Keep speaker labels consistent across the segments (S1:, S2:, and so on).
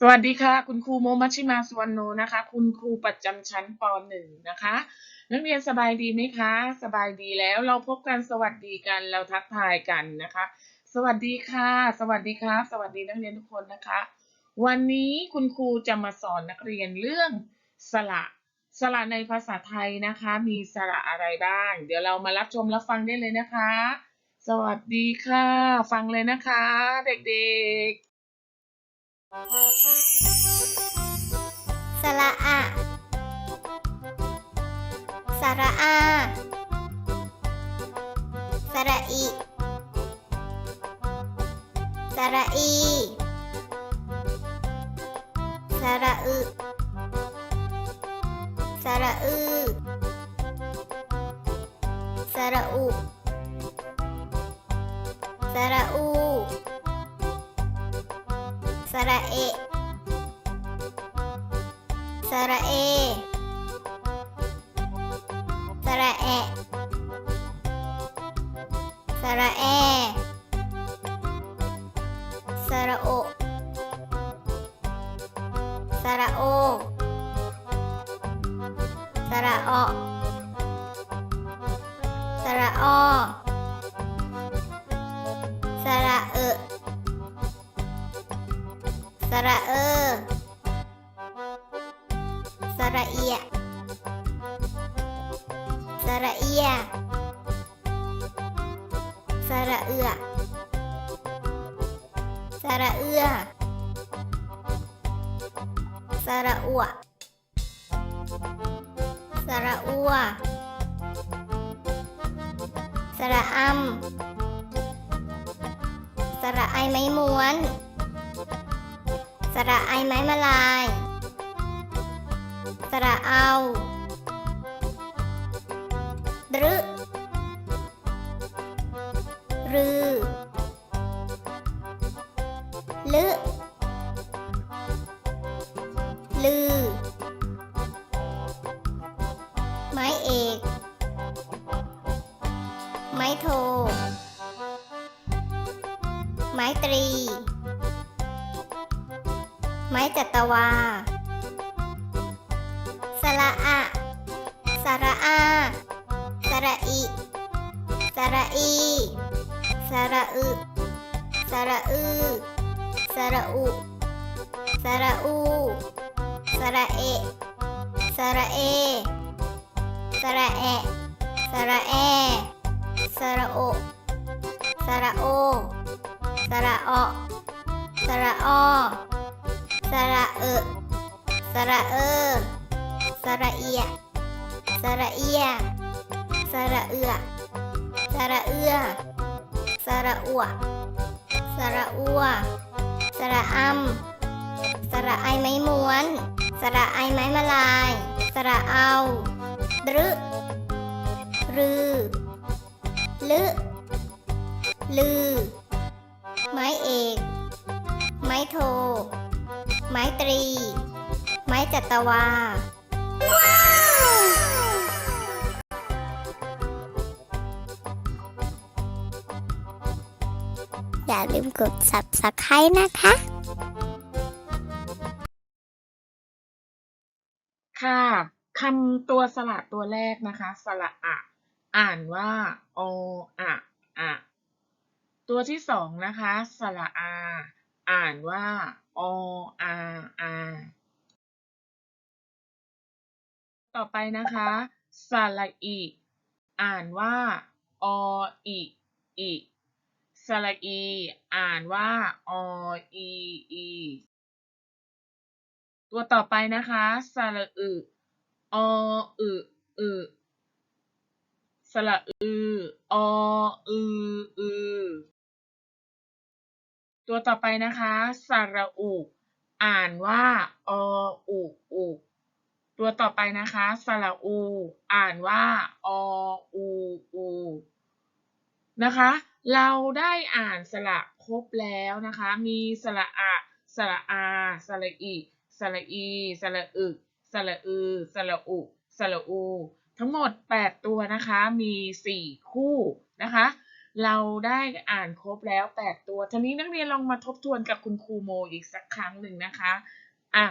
S1: สวัสดีค่ะ คุณครูโมมัชิมาสุวรรณโนนะคะ คุณครูประจำชั้นป .1 นะคะ นักเรียนสบายดีไหมคะ สบายดีแล้วเราพบกันสวัสดีกันเราทักทายกันนะคะ สวัสดีค่ะ สวัสดีครับ สวัสดีนักเรียนทุกคนนะคะ วันนี้คุณครูจะมาสอนนักเรียนเรื่องสระสระในภาษาไทยนะคะ มีสระอะไรบ้าง เดี๋ยวเรามารับชมรับฟังได้เลยนะคะ สวัสดีค่ะ ฟังเลยนะคะ เด็กๆ
S2: สระอะสระอาสระอิสระอีสระอึสระอือสระอุสระอู สระเอ สระเอ สระแอ สระแอ สระโอ สระโอ สระออ ระเออ สระเอีย สระเอีย สระเอือ สระเอือ สระอัว สระอัว สระอำสระไอไม้ม้วน ระไอไม้มาลาย สระเอาดรึรือลึลื ไม้จัตวา สระอะสระอาสระอิสระอีสระอึสระอือสระอุสระอูสระเอสระเอสระแอสระแอสระโอสระโอสระออสระออ สระเออสระเออสระเอียสระเอียสระเอือสระเอือสระอัวสระอัวสระอำสระไอไม้ม้วน สระไอไม้มาลาย สระเอาดรึรือ ลึลือ ไม้เอก ไม้โท ไม้ตรี ไม้จัตวาอย่าลืมกด subscribe นะคะ
S1: ค่ะคำตัวสระตัวแรกนะคะ สระอะ อ่านว่าออะอะ ตัวที่สองนะคะ สระอา อ่านว่า ออาอาต่อไปนะคะสระอี อ่านว่าออิอิสระอี อ่านว่าออีอีตัวต่อไปนะคะสระอึออึอึสระอืออืออือ ตัวต่อไปนะคะสระอุ อ่านว่าออุอุตัวต่อไปนะคะสระอู อ่านว่าออูอูนะคะ เราได้อ่านสระครบแล้วนะคะ มีสระอะสระอาสระอิสระอีสระอึสระอือสระอุสระอู ทั้งหมด 8 ตัวนะคะ มี 4 คู่นะคะ เราได้อ่านครบแล้ว 8 ตัวทีนี้นักเรียนลองมาทบทวนกับคุณครูโมอีกสักครั้งหนึ่งนะคะ อะ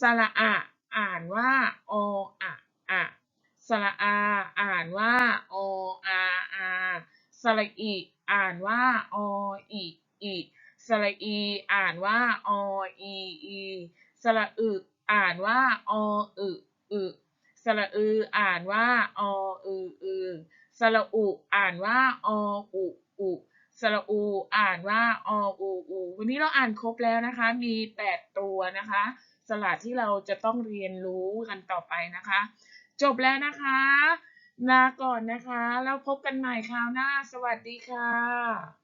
S1: สระอะ อ่านว่าออะอะสระอา อ่านว่าออาอาสระอิอ่านว่าออิอิสระอี อ่านว่าออีอีสระอึ อ่านว่าออึอึสระอือ อ่านว่าออืออือ สระอุอ่านว่าออุอุสระอูอ่านว่าออูอูวันนี้เราอ่านครบแล้วนะคะ มี8ตัวนะคะ สระที่เราจะต้องเรียนรู้กันต่อไปนะคะ จบแล้วนะคะลาก่อนนะคะ แล้วพบกันใหม่คราวหน้า สวัสดีค่ะ